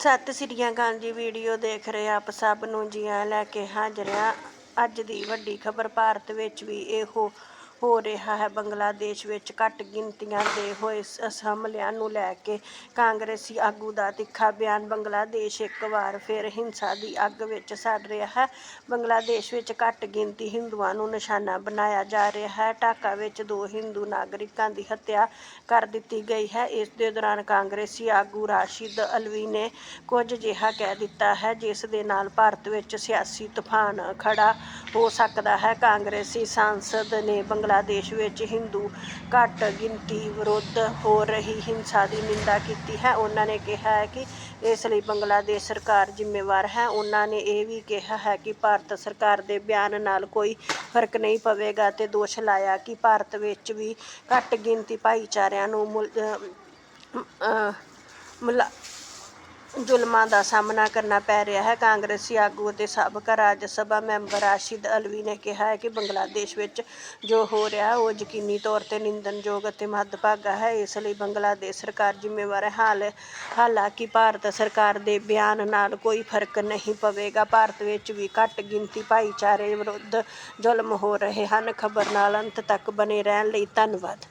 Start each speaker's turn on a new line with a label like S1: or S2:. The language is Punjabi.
S1: ਸਤਿ ਸ੍ਰੀ ਅਕਾਲ ਜੀ, ਵੀਡੀਓ ਦੇਖ ਰਹੇ ਆਪ ਸਭ ਨੂੰ, ਜੀ ਆਇਆਂ ਲੈ ਕੇ ਹਾਜ਼ਰ ਆ। ਅੱਜ ਦੀ ਵੱਡੀ ਖਬਰ, ਭਾਰਤ ਵਿੱਚ ਵੀ ਇਹੋ ਹੋ ਰਿਹਾ ਹੈ। ਬੰਗਲਾਦੇਸ਼ ਵਿੱਚ ਘੱਟ ਗਿਣਤੀਆਂ ਦੇ ਹੋਏ ਸ- ਹਮਲਿਆਂ ਨੂੰ ਲੈ ਕੇ ਕਾਂਗਰਸੀ ਆਗੂ ਦਾ ਤਿੱਖਾ ਬਿਆਨ, ਬੰਗਲਾਦੇਸ਼ ਇੱਕ ਵਾਰ ਫਿਰ ਹਿੰਸਾ ਦੀ ਅੱਗ ਵਿੱਚ ਸੜ ਰਿਹਾ ਹੈ। ਬੰਗਲਾਦੇਸ਼ ਵਿੱਚ ਘੱਟ ਗਿਣਤੀ ਹਿੰਦੂਆਂ ਨੂੰ ਨਿਸ਼ਾਨਾ ਬਣਾਇਆ ਜਾ ਰਿਹਾ ਹੈ। ਢਾਕਾ ਵਿੱਚ ਦੋ ਹਿੰਦੂ ਨਾਗਰਿਕਾਂ ਦੀ ਹੱਤਿਆ ਕਰ ਦਿੱਤੀ ਗਈ ਹੈ। ਇਸ ਦੇ ਦੌਰਾਨ ਕਾਂਗਰਸੀ ਆਗੂ ਰਾਸ਼ਿਦ ਅਲਵੀ ਨੇ ਕੁਝ ਅਜਿਹਾ ਕਹਿ ਦਿੱਤਾ ਹੈ, ਜਿਸ ਦੇ ਨਾਲ ਭਾਰਤ ਵਿੱਚ ਸਿਆਸੀ ਤੂਫਾਨ ਖੜਾ ਹੋ ਸਕਦਾ ਹੈ। ਕਾਂਗਰਸੀ ਸਾਂਸਦ ਨੇ ਬੰਗਲਾਦੇਸ਼ ਵਿੱਚ ਹਿੰਦੂ ਘੱਟ ਗਿਣਤੀ ਵਿਰੁੱਧ ਹੋ ਰਹੀ ਹਿੰਸਾ ਦੀ ਨਿੰਦਾ ਕੀਤੀ ਹੈ। ਉਹਨਾਂ ਨੇ ਕਿਹਾ ਹੈ ਕਿ ਇਸ ਲਈ ਬੰਗਲਾਦੇਸ਼ ਸਰਕਾਰ ਜ਼ਿੰਮੇਵਾਰ ਹੈ। ਉਹਨਾਂ ਨੇ ਇਹ ਵੀ ਕਿਹਾ ਹੈ ਕਿ ਭਾਰਤ ਸਰਕਾਰ ਦੇ ਬਿਆਨ ਨਾਲ ਕੋਈ ਫ਼ਰਕ ਨਹੀਂ ਪਵੇਗਾ ਤੇ ਦੋਸ਼ ਲਾਇਆ ਕਿ ਭਾਰਤ ਵਿੱਚ ਵੀ ਘੱਟ ਗਿਣਤੀ ਭਾਈਚਾਰਿਆਂ ਨੂੰ ਮੁਲ- ਮੁਲਾ ਜ਼ੁਲਮਾਂ ਦਾ ਸਾਹਮਣਾ ਕਰਨਾ ਪੈ ਰਿਹਾ ਹੈ। ਕਾਂਗਰਸੀ ਆਗੂ ਅਤੇ ਸਾਬਕਾ ਰਾਜ ਸਭਾ ਮੈਂਬਰ ਰਾਸ਼ਿਦ ਅਲਵੀ ਨੇ ਕਿਹਾ ਹੈ ਕਿ ਬੰਗਲਾਦੇਸ਼ ਵਿੱਚ ਜੋ ਹੋ ਰਿਹਾ ਹੈ, ਉਹ ਯਕੀਨੀ ਤੌਰ ਤੇ ਨਿੰਦਣਯੋਗ ਅਤੇ ਮਹੱਦਭਾਗਾ ਹੈ। ਇਸ ਲਈ ਬੰਗਲਾਦੇਸ਼ ਸਰਕਾਰ ਜ਼ਿੰਮੇਵਾਰ ਹੈ। ਹਾਲ, ਹਾਲਾਂਕਿ ਭਾਰਤ ਸਰਕਾਰ ਦੇ ਬਿਆਨ ਨਾਲ ਕੋਈ ਫ਼ਰਕ ਨਹੀਂ ਪਵੇਗਾ। ਭਾਰਤ ਵਿੱਚ ਵੀ ਘੱਟ ਗਿਣਤੀ ਭਾਈਚਾਰੇ ਵਿਰੁੱਧ ਜ਼ੁਲਮ ਹੋ ਰਹੇ ਹਨ। ਖਬਰ ਨਾਲ ਅੰਤ ਤੱਕ ਬਣੇ ਰਹਿਣ ਲਈ ਧੰਨਵਾਦ।